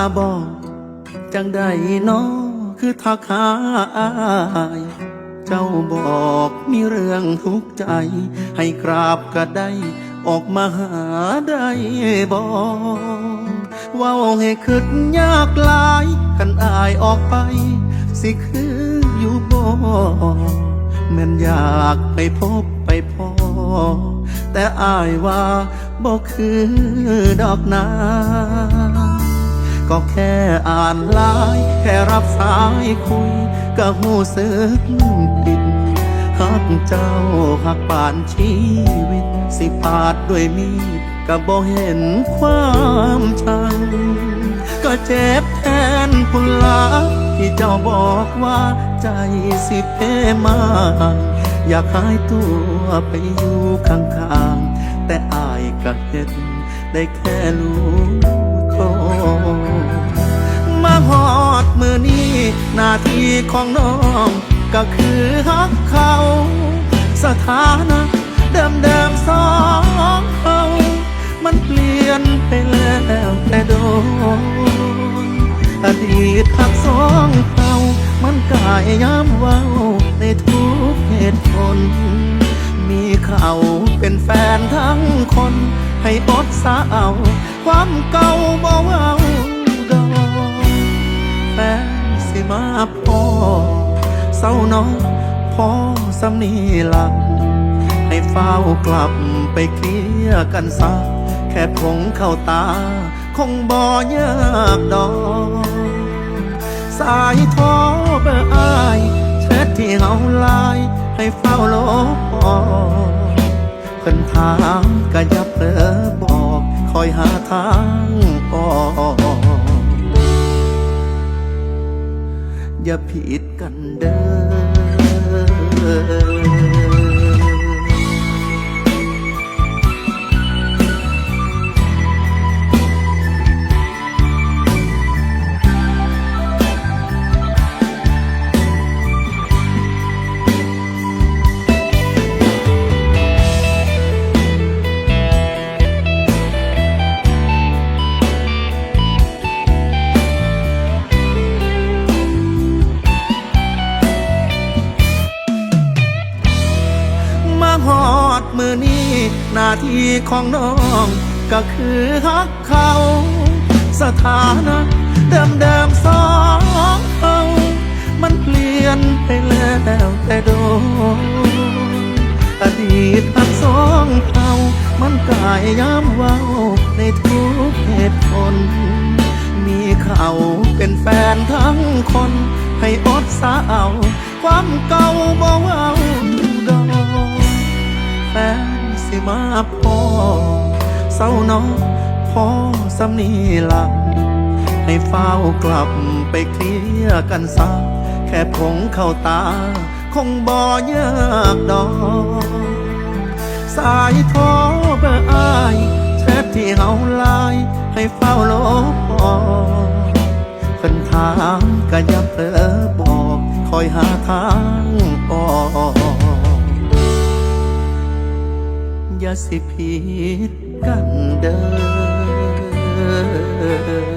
าบอกจังได้น้อคือทักหาอายเจ้าบอกมีเรื่องทุกข์ใจ ให้กราบก็ได้ ออกมาหาได้บอกว่าให้คิดยากหลายกันอายออกไป สิคืออยู่บ่แม่นอยากไปพบไปพอ แต่อายว่าบอกคือดอกนา ก็แค่อ่านไลน์แค่รับสายคุยก็หูสึกผิดหักเจ้าหักป่านชีวิต สิปาดด้วยมีดก็บ่เห็นความชัง ก็เจ็บแทนคุณลาที่เจ้าบอกว่าใจสิเพมา อยากหายตัวไปอยู่ข้างๆ แต่อายก็เห็นได้แค่รู้ นี้หน้าที่ของน้องก็คือฮักเขา สถานะเดิมๆสองเขามันเปลี่ยนไปแล้วแต่โดนอดีตหักสองเขามันกายย้ำเว้าในทุกเหตุผล มีเขาเป็นแฟนทั้งคน ให้อดสาเอา ความเก่าบ่เว้า เศร้าน้องพ่อสำนีหลัง ให้เฝ้ากลับไปเคลียร์กันซะแค่ผงเข้าตา คงบ่ยากดอก สายโทรเบอร์อายแชทที่เฮาลน์ให้เฝ้าลบออกเพิ่นถามก็อย่าเผลอบอก คอยหาทาง อย่าผิดกันเด้อ หน้าที่ของน้องก็คือฮักเขา สถานะเดิมเดิมสองเขามันเปลี่ยนไปแล้วแต่โดนอดีตหักสองเขามันกายย้ำเว้าในทุกเหตุผล มีเขาเป็นแฟนทั้งคน ให้อดสาเอา ความเก่า สิมาพ่อเศร้าน้องพ่อสำนีหลังให้เฝ้ากลับไปเคลียร์กันซะแค่ผงเข้าตา คงบ่ยากดอก สายโทรเบอร์อายแชทที่เฮาไลน์ให้เฝ้าลบออกเพิ่นถามก็ย่าเผลอ อย่าสิผิดกันเด้อ